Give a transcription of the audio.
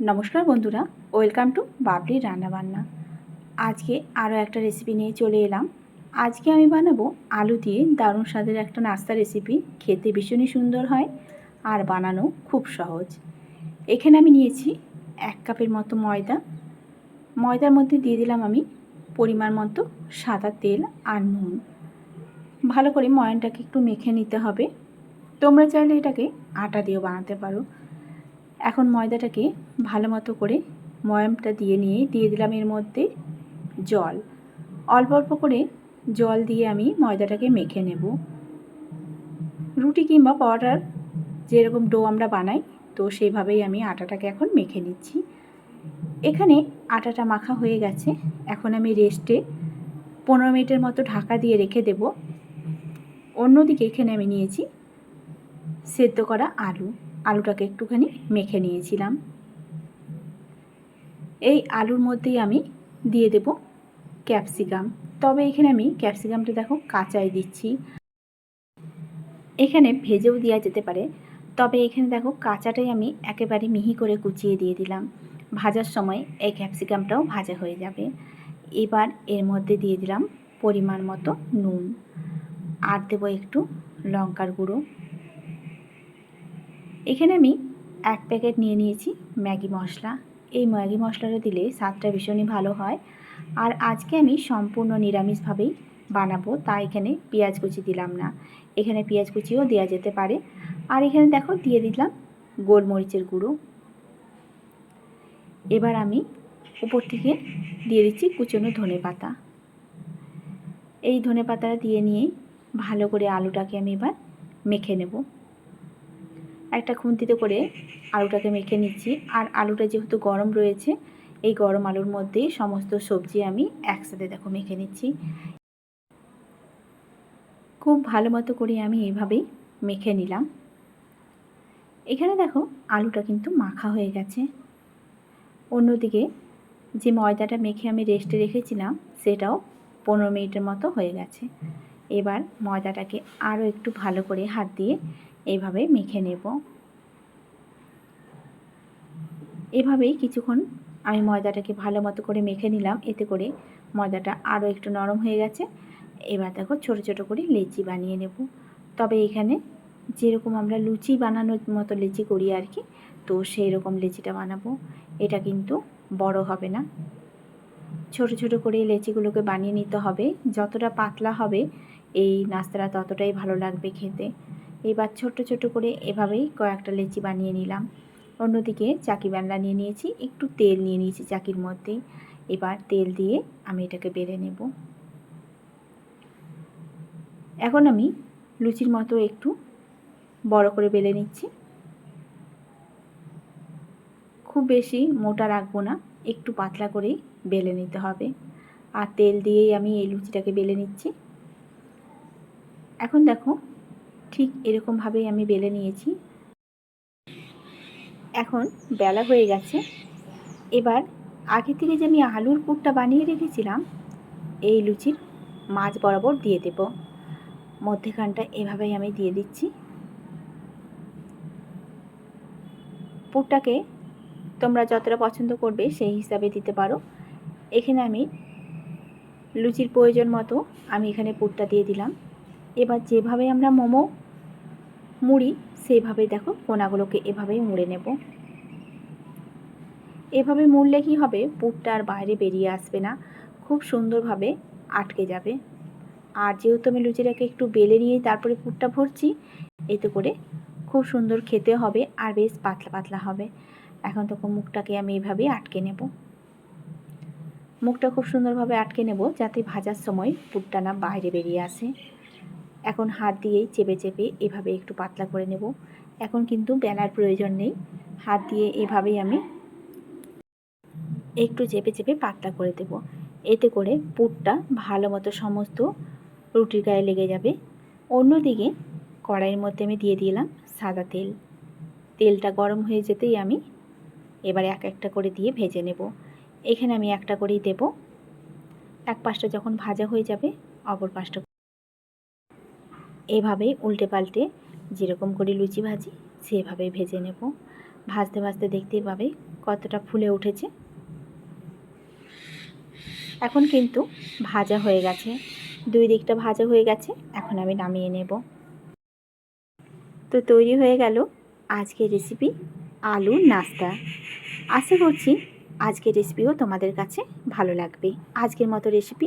নমস্কার বন্ধুরা, welcome to Babli রান্নাবান্না। আজকে আরও একটা রেসিপি নিয়ে চলে এলাম। আজকে আমি বানাবো আলু দিয়ে দারুণ স্বাদের একটা নাস্তা রেসিপি খেতে ভীষণই সুন্দর হয় আর বানানো খুব সহজ। এখানে আমি নিয়েছি এক কাপের মতো ময়দা। ময়দার মধ্যে দিয়ে দিলাম আমি পরিমাণ মতো সাদা তেল আর নুন। ভালো করে ময়নটাকে একটু মেখে নিতে হবে। তোমরা চাইলে এটাকে আটা দিয়েও বানাতে পারো। এখন ময়দাটাকে ভালো মতো করে ময়ামটা দিয়ে নিয়ে, দিয়ে দিলাম এর মধ্যে জল। অল্প অল্প করে জল দিয়ে আমি ময়দাটাকে মেখে নেব। রুটি কিংবা পরোটার যেরকম ডো আমরা বানাই, তো সেইভাবেই আমি আটাটাকে এখন মেখে নিচ্ছি। এখানে আটাটা মাখা হয়ে গেছে। এখন আমি রেস্টে পনেরো মিনিটের মতো ঢাকা দিয়ে রেখে দেব। অন্যদিকে এখানে আমি নিয়েছি সেদ্ধ করা আলু। আলুটাকে একটুখানি মেখে নিয়েছিলাম। এই আলুর মধ্যেই আমি দিয়ে দেব ক্যাপসিকাম। তবে এখানে আমি ক্যাপসিকামটা দেখো কাঁচাই দিচ্ছি। এখানে ভেজেও দেওয়া যেতে পারে, তবে এখানে দেখো কাঁচাটাই আমি একেবারে মিহি করে কুচিয়ে দিয়ে দিলাম। ভাজার সময় এই ক্যাপসিকামটাও ভাজা হয়ে যাবে। এবার এর মধ্যে দিয়ে দিলাম পরিমাণ মতো নুন। আর দেবো একটু লঙ্কার গুঁড়ো। এখানে আমি এক প্যাকেট নিয়ে নিয়েছি ম্যাগি মশলা। এই ম্যাগি মশলাটা দিলে স্বাদটা ভীষণই ভালো হয়। আর আজকে আমি সম্পূর্ণ নিরামিষভাবেই বানাবো, তাই এখানে পেঁয়াজ কুচি দিলাম না। এখানে পেঁয়াজ কুচিও দেওয়া যেতে পারে। আর এখানে দেখো, দিয়ে দিলাম গোলমরিচের গুঁড়ো। এবার আমি উপর থেকে দিয়ে দিচ্ছি কুচনো ধনে পাতা। এই ধনে পাতাটা দিয়ে নিয়ে ভালো করে আলুটাকে আমি এবার মেখে নেব। একটা খুন্তিতে করে আলুটাকে মেখে নিচ্ছি। আর আলুটা যেহেতু গরম রয়েছে, এই গরম আলুর মধ্যেই সমস্ত সবজি আমি একসাথে দেখো মেখে নিচ্ছি। খুব ভালো মতো করে আমি এইভাবেই মেখে নিলাম। এখানে দেখো আলুটা কিন্তু মাখা হয়ে গেছে। অন্যদিকে যে ময়দাটা মেখে আমি রেস্টে রেখেছিলাম, সেটাও পনেরো মিনিটের মতো হয়ে গেছে। এবার ময়দাটাকে আরও একটু ভালো করে হাত দিয়ে এইভাবে মেখে নেব। এভাবেই কিছুক্ষণ আমি ময়দাটাকে ভালো মতো করে মেখে নিলাম। এতে করে ময়দাটা আরও একটু নরম হয়ে গেছে। এবার দেখো ছোট ছোট করে লেচি বানিয়ে নেব। তবে এখানে যেরকম আমরা লুচি বানানোর মতো লেচি করি আর কি, তো সেই রকম লেচিটা বানাবো। এটা কিন্তু বড় হবে না। ছোট ছোট করে লেচিগুলোকে বানিয়ে নিতে হবে। যতটা পাতলা হবে এই নাস্তাটা ততটাই ভালো লাগবে খেতে। এবার ছোট ছোট করে এভাবেই কয়েকটা লেচি বানিয়ে নিলাম। অন্যদিকে চাকি বান্না নিয়ে নিয়েছি, একটু তেল নিয়ে নিয়েছি চাকির মধ্যে। এবার তেল দিয়ে আমি এটাকে বেলে নেব। এখন আমি লুচির মতো একটু বড় করে বেলে নিচ্ছি। খুব বেশি মোটা রাখব না, একটু পাতলা করেই বেলে নিতে হবে। আর তেল দিয়েই আমি এই লুচিটাকে বেলে নিচ্ছি। এখন দেখো ঠিক এরকমভাবেই আমি বেলে নিয়েছি। এখন বেলা হয়ে গেছে। এবার আগে থেকে যে আমি আলুর পুরটা বানিয়ে রেখেছিলাম, এই লুচির মাছ বরাবর দিয়ে দেব। মধ্যেখানটা এভাবেই আমি দিয়ে দিচ্ছি। পুরটাকে তোমরা যতটা পছন্দ করবে সেই হিসাবে দিতে পারো। এখানে আমি লুচির প্রয়োজন মতো আমি এখানে পুরটা দিয়ে দিলাম। এবার যেভাবে আমরা মোমো মুড়ি, সেইভাবে দেখো কোনাগুলোকে এভাবেই মুড়ে নেব। এভাবে মুড়লে কি হবে? পুরটা আর বাইরে বেরিয়ে আসবে না। খুব সুন্দরভাবে আটকে যাবে। আর যেহেতু আমি লুচিটাকে একটু বেলে নিয়ে তারপরে পুরটা ভরছি, এতে করে খুব সুন্দর খেতে হবে আর বেশ পাতলা পাতলা হবে। এখন তখন মুখটাকে আমি এভাবেই আটকে নেব। মুখটা খুব সুন্দরভাবে আটকে নেব যাতে ভাজার সময় পুরটা না বাইরে বেরিয়ে আসে। এখন হাত দিয়েই চেপে চেপে এভাবে একটু পাতলা করে নেব। এখন কিন্তু বেলার প্রয়োজন নেই। হাত দিয়ে এভাবেই আমি একটু চেপে চেপে পাতলা করে দেব। এতে করে পুরটা ভালো মতো সমস্ত রুটির গায়ে লেগে যাবে। অন্যদিকে কড়াইয়ের মধ্যে আমি দিয়ে দিলাম সাদা তেল। তেলটা গরম হয়ে যেতেই আমি এবারে এক একটা করে দিয়ে ভেজে নেব। এখানে আমি একটা করেই দেব। এক পাশটা যখন ভাজা হয়ে যাবে, অপর পাশটা এভাবেই উল্টে পাল্টে যেরকম করে লুচি ভাজি, সেভাবেই ভেজে নেব। ভাজতে ভাজতে দেখতেই পাবে কতটা ফুলে উঠেছে। এখন কিন্তু ভাজা হয়ে গেছে। দুই দিকটা ভাজা হয়ে গেছে, এখন আমি নামিয়ে নেব। তো তৈরি হয়ে গেল আজকের রেসিপি আলু নাস্তা। আশা করছি আজকের রেসিপিও তোমাদের কাছে ভালো লাগবে। আজকের মতো রেসিপি।